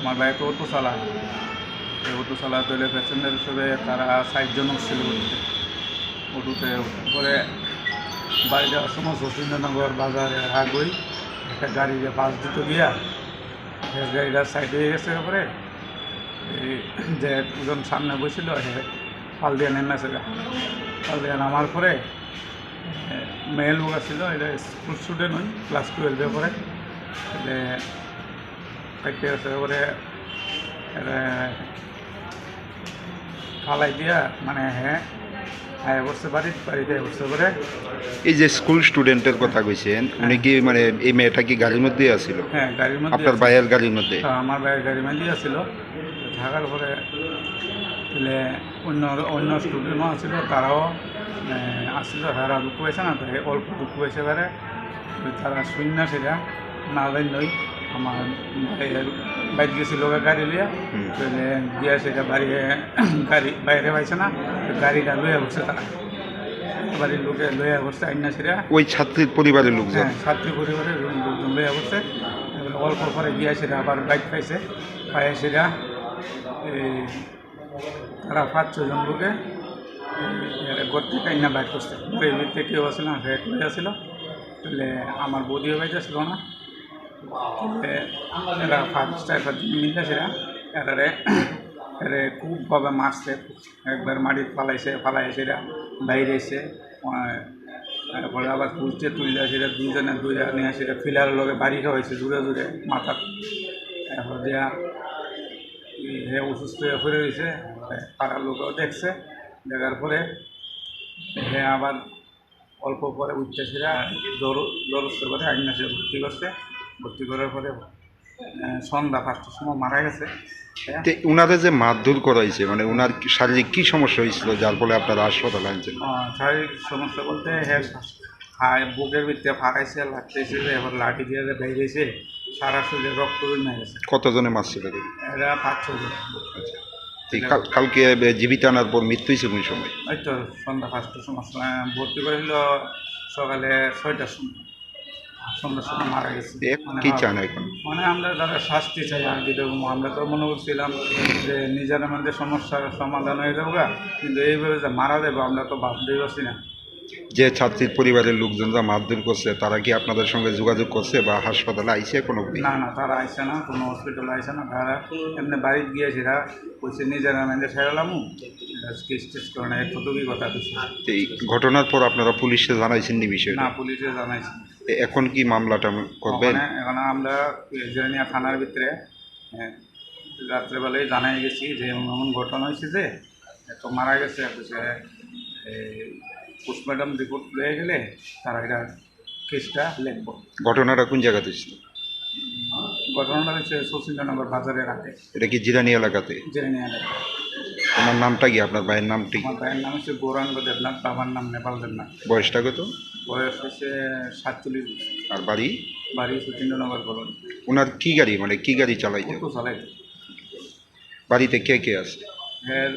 আমার তো অটো চালায় এই অটো চালাতে হলে প্যাসেঞ্জার হিসেবে তারা ষাটজন উঠছিল অটোতে অটোতে পরে বাড়ি যাওয়ার সময় শচীন্দ্রনগর বাজারে আগুই একটা গাড়িতে পাশ দিতে গিয়া সে গাড়িটার সাইড হয়ে গেছে পরে এই যে একজন সামনে বসছিল সে পাল দিয়ে নেমেছে পাল দিয়ে নামার পরে মেয়ে লোক আছিল, এটা স্কুল স্টুডেন্ট হয় ক্লাস টুয়েলভে পড়ে। থাকতে আছে ওরে ফালাই দিয়া মানে হ্যাঁ এই যে স্কুল স্টুডেন্টের কথা কইছেন হ্যাঁ। উনি কি মানে এই মেয়েটা কি গাড়ির মধ্যে আছিল? হ্যাঁ গাড়ির মধ্যে আপনার ভাইয়ের গাড়ির মধ্যে? হ্যাঁ, আমার ভাইয়ের গাড়ির মধ্যে আছিল। থাকার পরে তাহলে অন্য অন্য স্টুডেন্টও আছিল তারাও আসছিল তারা দুঃখ পাইছে না অল্প দুঃখ পাইছে তারা শূন্য সেটা না নয় আমার বাইক গেছিল গাড়ি লিয়া। তাহলে গিয়া সেটা বাড়ি গাড়ি বাইরে পাইছে না গাড়িটা লইয়া বসছে তারা বাড়ির লোকে লইয়া বসছে আইনা সেটা ওই ছাত্রীর পরিবারের লোকজন? হ্যাঁ ছাত্রী পরিবারের লোকজন লইয়া বসছে অল্প পরে গিয়া সেটা আবার বাইক পাইছে। পায়ে সেটা এই তারা পাঁচ ছজন লোকে গর্তে কাইনা বাইক করছে। ভিতরে কেউ আসছিল না একলাই আসছিল তাহলে আমার বৌদিও বাইতে ছিল না। এরা ফার্স্ট টাইপের মিলে সেটা এটারে এরে। খুবভাবে মারছে, একবার মাটির ফালাইছে ফালাই সেটা বাইরে এসে তারপরে আবার তুলছে তুললে সেটা দুজনে দুই নিয়ে সেটা ফিলার লগে বাড়ি খাওয়াইছে দূরে দূরে, মাথা। তারপর দিয়া অসুস্থ হয়ে পড়ে রয়েছে, পাড়ার লোকও দেখছে। দেখার পরে হে আবার অল্প পরে সেরা জ্বর জ্বর পারে আইনা ভর্তি করছে। ভর্তি করার পরে সন্ধ্যা পাঁচটার সময় মারা গেছে। হ্যাঁ। তে উনারে যে মারধর করাইছে মানে ওনার শারীরিক কি সমস্যা হয়েছিল যার ফলে আপনারা হাসপাতালে আনছেন? শারীরিক সমস্যা বলতে হ্যাঁ হায় বুকের ভিতরে ফাঁকাইছে লাগতেছে এবার লাঠি দিয়ে বেরিয়েছে সারা শরীরে রক্ত জমে গেছে। কতজনে মারছিল এরা পাঁচ ছজন। কাল- কালকে জীবিত আনার পর মৃত্যু হয়েছে কোন সময়? ওই তো সন্ধ্যা পাঁচটার সময় ভর্তি করেছিল সকালে ছয়টার সময়। মারা গেছে। মানে কি চান এখন? মানে আমরা যারা শাস্তি চাই আর কি দেখুন আমরা তো মনে করছিলাম যে নিজের মধ্যে সমস্যার সমাধান হয়ে যাব কিন্তু এইভাবে যে মারা দেবো আমরা তো ভাবতেই পারছি না। যে ছাত্রীর পরিবারের লোকজন যা মারধর করছে তারা কি আপনাদের সঙ্গে যোগাযোগ করছে বা হাসপাতালে আইছে কোনো না না তারা আইসে না কোনো হসপিটালে আইসে না। তারা এমনি বাড়িতে গিয়েছে তারা নিজের সেরালাম কেস টেস করে না কথা এই ঘটনার পর আপনারা পুলিশে জানাইছেন নি বিষয়টা? না পুলিশে জানাইছে। এখন কি মামলাটা করবেন? এখন আমরা জেরানিয়া থানার ভিতরে হ্যাঁ, রাত্রেবেলায় জানাই গেছি যে এমন ঘটনা হয়েছে যে এত মারা গেছে পোস্টমর্টম রিপোর্ট লয়ে গেলে তারা এটা কেসটা লিখব। ঘটনাটা কোন জায়গাতে ছিল ঘটনাটা হচ্ছে শচীন্দ্রনগর বাজারের আগে এটা কি জিরানি এলাকাতে? জেরানিয়া এলাকা তোমার নামটা কি? আপনার ভাইয়ের নামটি? আমার ভাইয়ের নাম হচ্ছে গৌরাঙ্গ দেবনাথ বাবার নাম নেপাল দেবনাথ। বয়সটা কত? বয়স হচ্ছে সাতচল্লিশ বছর। আর বাড়ি? বাড়ি শচীন্দ্রনগর কলোনি। ওনার কী গাড়ি? মানে কী গাড়ি চালাই চালাই বাড়িতে কে কে আছে? এর